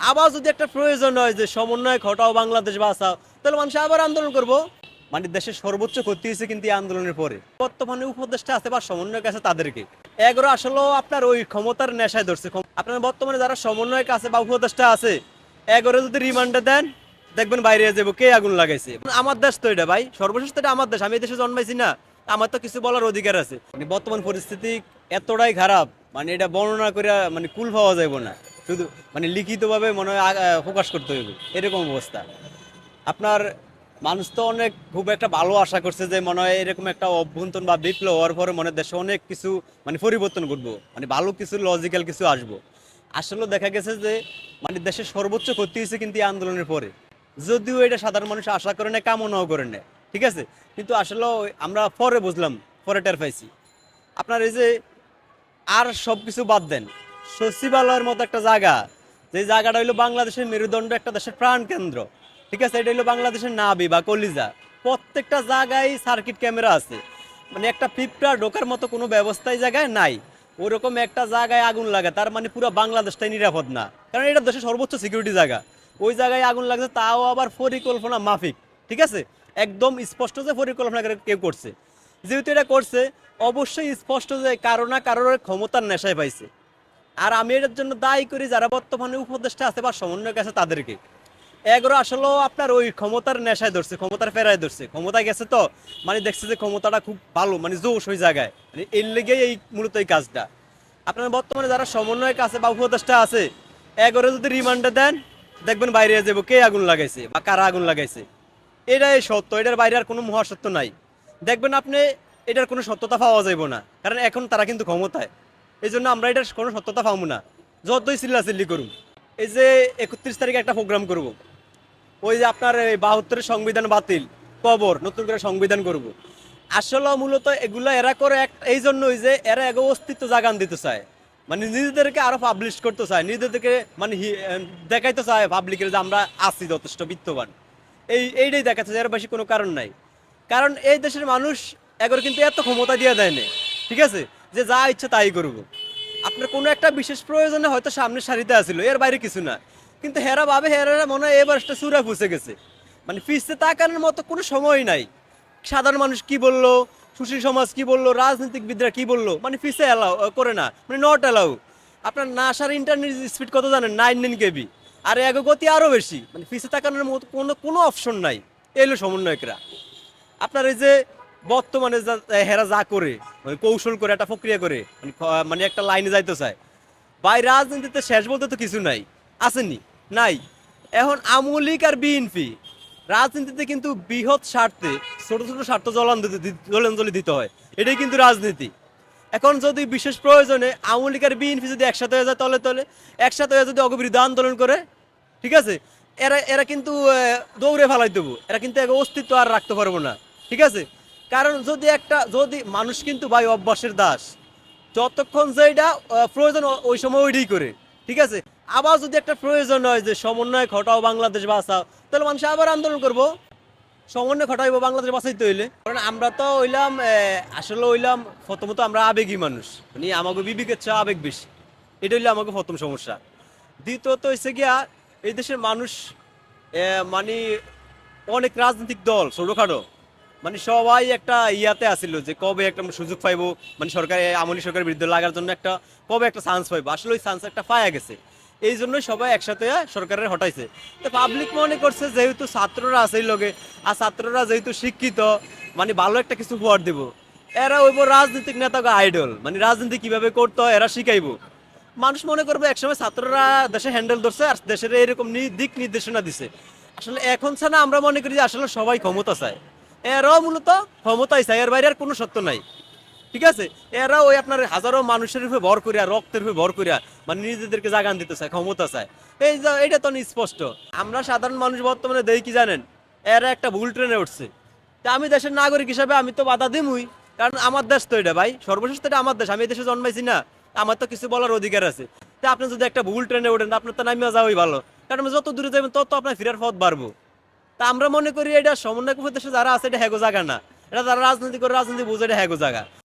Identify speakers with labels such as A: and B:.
A: আবার যদি একটা প্রয়োজন হয় যে সমন্বয় ঘটাও বাংলাদেশ বাঁচাও তাহলে মানুষ আবার আন্দোলন করব। মানে দেশের সর্বোচ্চ ক্ষতি হয়েছে কিন্তু এই আন্দোলনের পরে। বর্তমানে উপদেষ্টা আছে বা সমন্বয়ক আছে তাদেরকে। এগুলো আসলে আপনার ওই ক্ষমতার নেশায় ধরছে। আপনার বর্তমানে যারা সমন্বয়ক আছে বা উপদেষ্টা আছে এগুলো যদি রিমান্ডে দেন দেখবেন বাইরে যাব কে আগুন লাগাইছে। আমার দেশ তো এটা ভাই সর্বশেষ তো এটা আমার দেশ আমি এই দেশে জন্মাইছি না। আমার তো কিছু বলার অধিকার আছে। মানে বর্তমান পরিস্থিতি এতটাই খারাপ মানে এটা বর্ণনা করে মানে কুল পাওয়া যাবে না। শুধু মানে লিখিতভাবে মনে হয় প্রকাশ করতে হবে এরকম অবস্থা। আপনার মানুষ তো অনেক খুব একটা ভালো আশা করছে যে মনে হয় এরকম একটা অভ্যন্তর বা বিপ্লব হওয়ার পরে মনে দেশে অনেক কিছু মানে পরিবর্তন ঘটবো। মানে ভালো কিছু লজিক্যাল কিছু আসব। আসলে দেখা গেছে যে মানে দেশের সর্বোচ্চ ক্ষতি হয়েছে কিন্তু এই আন্দোলনের পরে। যদিও এটা সাধারণ মানুষ আশা করে না কামনাও করে না ঠিক আছে? কিন্তু আসলে আমরা পরে বুঝলাম, পরে টের পাইছি। আপনার এই যে আর সব কিছু বাদ দেন। সচিবালয়ের মতো একটা জায়গা। যে জায়গাটা হইল বাংলাদেশের মেরুদণ্ড, একটা দেশের প্রাণ কেন্দ্র। ঠিক আছে? এটা হইল বাংলাদেশের নাবি বা কলিজা। প্রত্যেকটা জায়গায় সার্কিট ক্যামেরা আছে। মানে একটা পিঁপড়া ঢোকার মতো কোনো ব্যবস্থাই জায়গায় নাই। ওরকম একটা জায়গায় আগুন লাগে, তার মানে পুরো বাংলাদেশটাই নিরাপদ না। কারণ এটা দেশের সর্বোচ্চ সিকিউরিটি জায়গা। ওই জায়গায় আগুন লাগছে, তাও আবার পরিকল্পনা মাফিক। ঠিক আছে? একদম স্পষ্ট যে পরিকল্পনা কেউ করছে। যেহেতু এটা করছে, অবশ্যই স্পষ্ট যে কারও না কারোর ক্ষমতার নেশায় পাইছে। আর আমি এটার জন্য দায়ী করি যারা বর্তমানে উপদেষ্টা আছে বা সমন্বয়ক আছে তাদেরকে। এগুলো আসলে আপনার ওই ক্ষমতার নেশায় ধরছে, ক্ষমতার ফেরায় ধরছে। ক্ষমতায় গেছে তো মানে দেখছে যে ক্ষমতাটা খুব ভালো মানে জোশ ওই জায়গায়। মানে এর লেগেই এই মূলত এই কাজটা। আপনার বর্তমানে যারা সমন্বয়ক আছে বা উপদেষ্টা আছে এগুলো যদি রিমান্ডে দেন, দেখবেন বাইরে যাব কে আগুন লাগাইছে বা কারা আগুন লাগাইছে। এটাই সত্য, এটার বাইরে আর কোনো মহাসত্য নাই। দেখবেন আপনি, এটার কোনো সত্যতা পাওয়া যাইব না। কারণ এখন তারা কিন্তু ক্ষমতায়। এই জন্য আমরা এটার কোনো সত্যতা পাবো না। যতই চিল্লাচিল্লি করুন এই যে একত্রিশ তারিখে একটা প্রোগ্রাম করব। ওই যে আপনার বাহাত্তরের সংবিধান বাতিল, কবর, নতুন করে সংবিধান করব। আসলে মূলত এগুলো এরা করে এক, এই জন্যই যে এরা এক অস্তিত্ব জাগান দিতে চায়। মানে নিজেদেরকে আরও পাবলিশ করতে চায়, নিজেদেরকে মানে দেখাইতে চায় পাবলিকের যে আমরা আছি যথেষ্ট বিত্তবান। এই, এইটাই দেখাচ্ছে এর বেশি কোনো কারণ নাই। কারণ এই দেশের মানুষ একবার কিন্তু এত ক্ষমতা দিয়ে দেয় না ঠিক আছে? যে যা ইচ্ছা তাই করব। আপনার কোনো একটা বিশেষ প্রয়োজনে হয়তো সামনের সারিতে আসিল, এর বাইরে কিছু না। কিন্তু হেরা ভাবে হেরা মনে হয় এবার সুরা ফুসে গেছে। মানে পিছতে তাকানোর মতো কোনো সময় নাই। সাধারণ মানুষ কি বলল? সুশীল সমাজ কি বলল? রাজনীতিকবিদরা কি বলল? মানে পিছে অ্যালাউ করে না। মানে নট অ্যালাউ আপনার না নাসার ইন্টারনেট স্পিড কত জানেন? নাইন নাইন কেবি আর এগ গতি আরও বেশি। মানে পিছে তাকানোর মতো কোনো কোনো অপশন নাই। এলো সমন্বয়করা। আপনার এই যে বর্তমানে হেরা যা করে মানে কৌশল করে, একটা প্রক্রিয়া করে মানে মানে একটা লাইনে যাইতে চায়। ভাই, রাজনীতিতে শেষ বলতে তো কিছু নাই আসেনি নাই। এখন আমলিক আর বিএনপি, রাজনীতিতে কিন্তু বৃহৎ স্বার্থে, ছোট ছোট স্বার্থ জলাঞ্জলি জলাঞ্জলি দিতে হয়, এটাই কিন্তু রাজনীতি। এখন যদি বিশেষ প্রয়োজনে আওয়ামী লীগ আর বিএনপি যদি একসাথে হয়ে যায়, তলে তলে, একসাথে হয়ে যদি অগবিরুদ্ধে আন্দোলন করে, ঠিক আছে? এরা এরা কিন্তু দৌড়ে ফেলাই দেবো, এরা কিন্তু অস্তিত্ব আর রাখতে পারব না, ঠিক আছে? কারণ যদি একটা, যদি মানুষ কিন্তু ভাই অভ্যাসের দাস, যতক্ষণ যেটা প্রয়োজন ওই সময় ওইটাই করে, ঠিক আছে? আবার যদি একটা প্রয়োজন হয় যে সমন্বয় ঘটাও বাংলাদেশ বাঁচাও, তাহলে মানুষ আবার আন্দোলন করব। সমন্বয় ঘটাইব, বাংলাদেশ বাঁচাইতে হইলে। কারণ আমরা তো হইলাম আসলে হইলাম প্রথমত আমরা আবেগী মানুষ। মানে আমাকে বিবেকের চেয়ে আবেগ বেশি। এটা হইলে আমাকে প্রথম সমস্যা। দ্বিতীয়ত হচ্ছে গিয়া, এই দেশের মানুষ মানে অনেক রাজনৈতিক দল, ছোটখাটো মানে সবাই একটা ইয়াতে আসিল যে কবে একটা সুযোগ পাইবো মানে সরকার, আমলি সরকারের বিরুদ্ধে লাগার জন্য একটা, কবে একটা চান্স পাইবো। আসলে ওই চান্স একটা পাওয়া গেছে। এই জন্যই সবাই একসাথে সরকারের হটাইছে। তো পাবলিক মনে করছে যেহেতু ছাত্ররা আছে লগে, আর ছাত্ররা যেহেতু শিক্ষিত মানে ভালো একটা কিছু উপহার দিব। এরা ওইব রাজনৈতিক নেতাকে আইডল মানে রাজনীতি কীভাবে করতে এরা শিখাইবো। মানুষ মনে করবে একসময় ছাত্ররা দেশে হ্যান্ডেল ধরছে আর দেশের এরকম দিক নির্দেশনা দিছে। আসলে এখন ছাড়া আমরা মনে করি আসলে সবাই ক্ষমতা চায় এরাও মূলত ক্ষমতাই চায় এর বাইরে আর কোনো সত্য নাই। ঠিক আছে? এরা ওই আপনার হাজারো মানুষের উপরে ভর করিয়া, রক্তের উপরে ভর করিয়া মানে নিজেদেরকে জাগান দিতে চায়, ক্ষমতা চায়। এই এইটা তো স্পষ্ট আমরা সাধারণ মানুষ বর্তমানে দেই কি জানেন? এরা একটা ভুল ট্রেনে উঠছে। তা আমি দেশের নাগরিক হিসাবে আমি তো বাধা দিমুই। কারণ আমার দেশ তো এটা ভাই, সর্বশেষ তো এটা আমার দেশ, আমি দেশে জন্মাইছি না। আমার তো কিছু বলার অধিকার আছে। তা আপনি যদি একটা ভুল ট্রেনে ওঠেন, আপনার তো নামিয়ে যাওয়াই ভালো। কারণ যত দূরে যাবেন তত আপনার ফেরার পথ বাড়বো। তা আমরা মনে করি এটা সমন্বয় উপদেশে যারা আছে, এটা হ্যাগো জায়গা না। এটা তারা রাজনীতি করে, রাজনীতি বুঝে, এটা হ্যাগো জায়গা।